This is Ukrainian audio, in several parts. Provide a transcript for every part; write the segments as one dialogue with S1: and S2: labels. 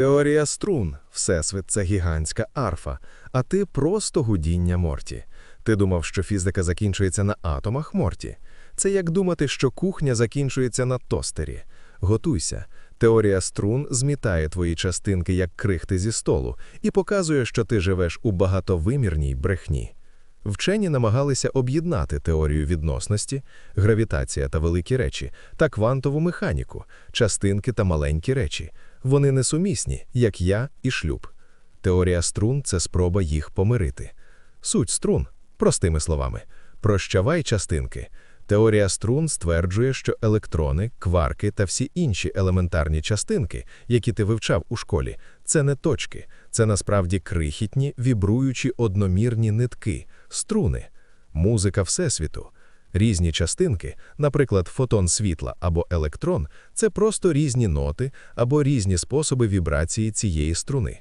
S1: Теорія струн, Всесвіт це гігантська арфа, а ти просто гудіння Морті. Ти думав, що фізика закінчується на атомах Морті. Це як думати, що кухня закінчується на тостері. Готуйся. Теорія струн змітає твої частинки як крихти зі столу і показує, що ти живеш у багатовимірній брехні. Вчені намагалися об'єднати теорію відносності, гравітація та великі речі, та квантову механіку, частинки та маленькі речі. Вони несумісні, як я і шлюб. Теорія струн це спроба їх помирити. Суть струн, простими словами, прощавай частинки. Теорія струн стверджує, що електрони, кварки та всі інші елементарні частинки, які ти вивчав у школі, це не точки, це насправді крихітні, вібруючі одномірні нитки, струни, музика Всесвіту. Різні частинки, наприклад, фотон світла або електрон, це просто різні ноти або різні способи вібрації цієї струни.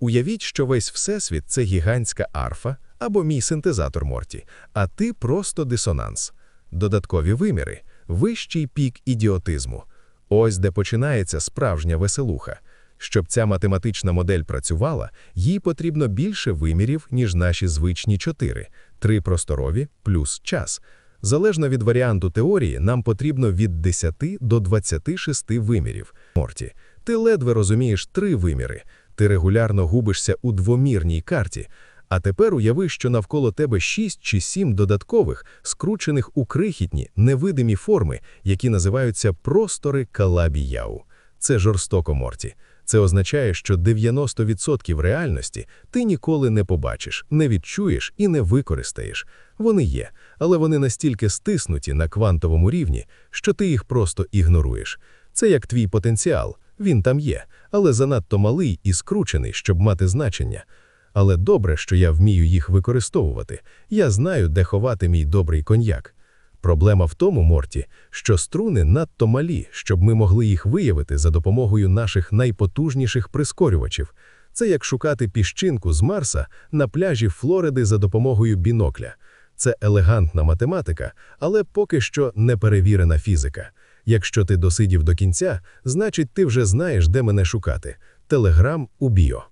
S1: Уявіть, що весь всесвіт це гігантська арфа або мій синтезатор Морті, а ти просто дисонанс. Додаткові виміри, вищий пік ідіотизму. Ось де починається справжня веселуха. Щоб ця математична модель працювала, їй потрібно більше вимірів, ніж наші звичні чотири, три просторові плюс час. Залежно від варіанту теорії, нам потрібно від 10 до 26 вимірів. Морті, ти ледве розумієш три виміри. Ти регулярно губишся у двомірній карті. А тепер уяви, що навколо тебе шість чи сім додаткових, скручених у крихітні, невидимі форми, які називаються простори Калабі-Яу. Це жорстоко, Морті. Це означає, що 90% реальності ти ніколи не побачиш, не відчуєш і не використаєш. Вони є, але вони настільки стиснуті на квантовому рівні, що ти їх просто ігноруєш. Це як твій потенціал, він там є, але занадто малий і скручений, щоб мати значення. Але добре, що я вмію їх використовувати. Я знаю, де ховати мій добрий коньяк. Проблема в тому, Морті, що струни надто малі, щоб ми могли їх виявити за допомогою наших найпотужніших прискорювачів. Це як шукати піщинку з Марса на пляжі Флориди за допомогою бінокля. Це елегантна математика, але поки що неперевірена фізика. Якщо ти досидів до кінця, значить ти вже знаєш, де мене шукати. Телеграм у біо.